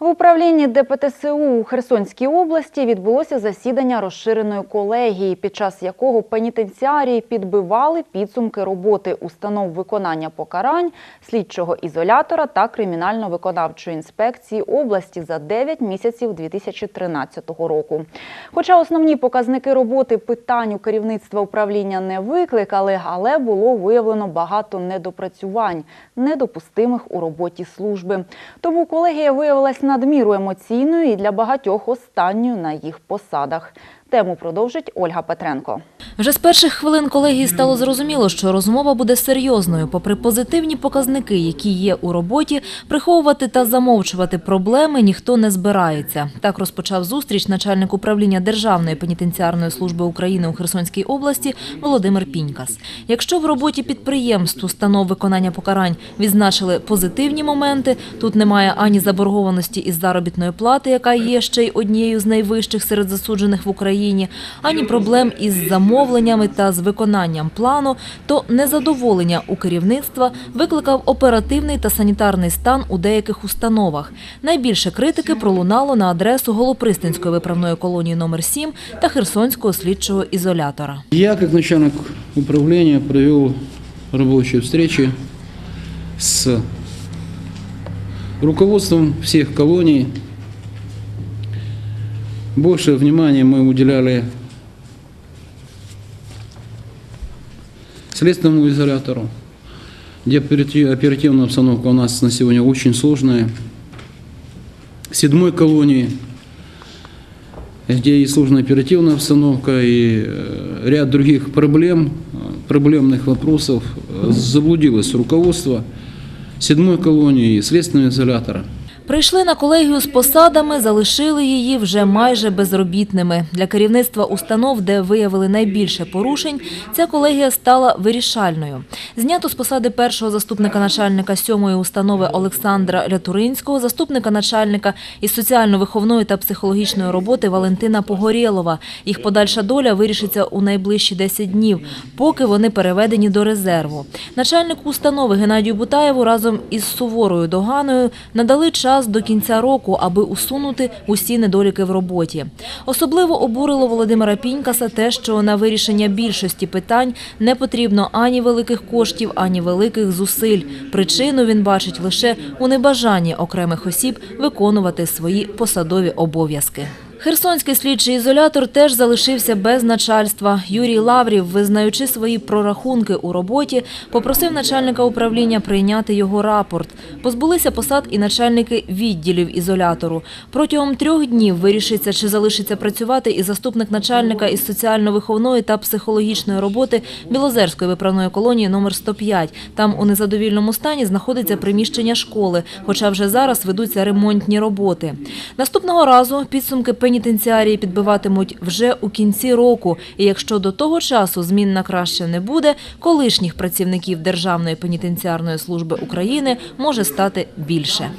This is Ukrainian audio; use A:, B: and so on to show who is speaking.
A: В управлінні ДПТСУ у Херсонській області відбулося засідання розширеної колегії, під час якого пенітенціарії підбивали підсумки роботи установ виконання покарань, слідчого ізолятора та кримінально-виконавчої інспекції області за 9 місяців 2013 року. Хоча основні показники роботи питань у керівництва управління не викликали, але було виявлено багато недопрацювань, недопустимих у роботі служби. Тому колегія виявилась надміру емоційною і для багатьох останньою на їх посадах. Тему продовжить Ольга Петренко.
B: Вже з перших хвилин колегії стало зрозуміло, що розмова буде серйозною. Попри позитивні показники, які є у роботі, приховувати та замовчувати проблеми ніхто не збирається. Так розпочав зустріч начальник управління Державної пенітенціарної служби України у Херсонській області Володимир Пінькас. Якщо в роботі підприємств, установ виконання покарань відзначили позитивні моменти, тут немає ані заборгованості із заробітної плати, яка є ще й однією з найвищих серед засуджених в Україні, ані проблем із замовленнями та з виконанням плану, то незадоволення у керівництва викликав оперативний та санітарний стан у деяких установах. Найбільше критики пролунало на адресу Голопристинської виправної колонії номер 7 та Херсонського слідчого ізолятора.
C: Я, как начальник управления, провел рабочие встречи с руководством всех колоний. Больше внимания мы уделяли следственному изолятору, где операти- оперативная обстановка у нас на сегодня очень сложная. Седьмой колонии, где и сложная оперативная обстановка, и э, ряд других проблем, э, проблемных вопросов, э, заблудилось руководство седьмой колонии и следственного изолятора.
B: Прийшли на колегію з посадами, залишили її вже майже безробітними. Для керівництва установ, де виявили найбільше порушень, ця колегія стала вирішальною. Знято з посади першого заступника начальника сьомої установи Олександра Лятуринського, заступника начальника із соціально-виховної та психологічної роботи Валентина Погорєлова. Їх подальша доля вирішиться у найближчі 10 днів, поки вони переведені до резерву. Начальнику установи Геннадію Бутаєву разом із суворою доганою надали час до кінця року, аби усунути усі недоліки в роботі. Особливо обурило Володимира Пінькаса те, що на вирішення більшості питань не потрібно ані великих коштів, ані великих зусиль. Причину він бачить лише у небажанні окремих осіб виконувати свої посадові обов'язки. Херсонський слідчий ізолятор теж залишився без начальства. Юрій Лаврів, визнаючи свої прорахунки у роботі, попросив начальника управління прийняти його рапорт. Позбулися посад і начальники відділів ізолятору. Протягом трьох днів вирішиться, чи залишиться працювати і заступник начальника із соціально-виховної та психологічної роботи Білозерської виправної колонії номер 105. Там у незадовільному стані знаходиться приміщення школи, хоча вже зараз ведуться ремонтні роботи. Наступного разу підсумки пенітенціарії підбиватимуть вже у кінці року. І якщо до того часу змін на краще не буде, колишніх працівників Державної пенітенціарної служби України може стати більше.